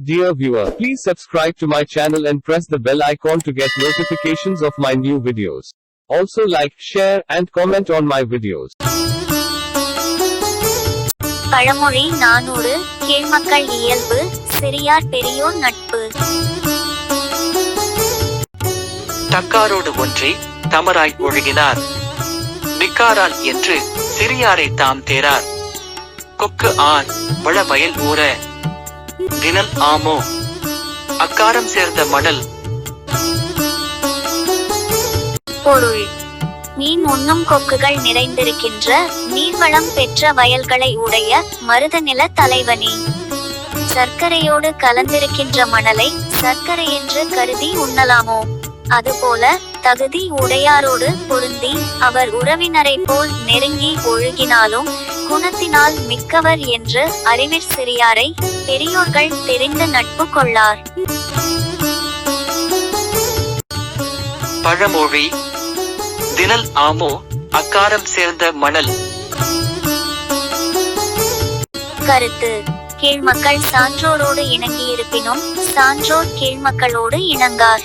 Dear viewer, please subscribe to my channel and press the bell icon to get notifications of my new videos. Also like, share, and comment on my videos. பழமொழி நானூறு கீழ்மக்கள் இயல்பு சிறியார் பெரியோர் நட்பு தக்காரோடு ஒன்றி தமராய் ஒழுகினார் மிக்காரால் என்று சிறியாரை தாம் தேரார் கொக்கு ஆர் வளவயல் ஊர தினம் ஆமோ. அக்காரம் சேர்ந்த மணல். பொருள். மீன் உண்ணும் கொக்குகள் நிறைந்திருக்கின்ற நீர்வளம் பெற்ற வயல்களை உடைய மருதநில தலைவனே. சர்க்கரையோடு கலந்திருக்கின்ற மணலை சர்க்கரை என்று கருதி உண்ணலாமோ. அதுபோல தகுதி உடையாரோடு பொருந்தி அவர் உறவினரை போல் நெருங்கி ஒழுகினாலும் குணத்தினால் மிக்கவர் என்று அறிவிற் சிறியாரை பெரியோர்கள் தெரிந்து நட்பு கொள்ளார். பழமொழி தினல் ஆமோ அக்காரம் சேர்ந்த மணல். கருத்து கீழ்மக்கள் சான்றோரோடு இணங்கியிருப்பினும் சான்றோர் கீழ்மக்களோடு இணங்கார்.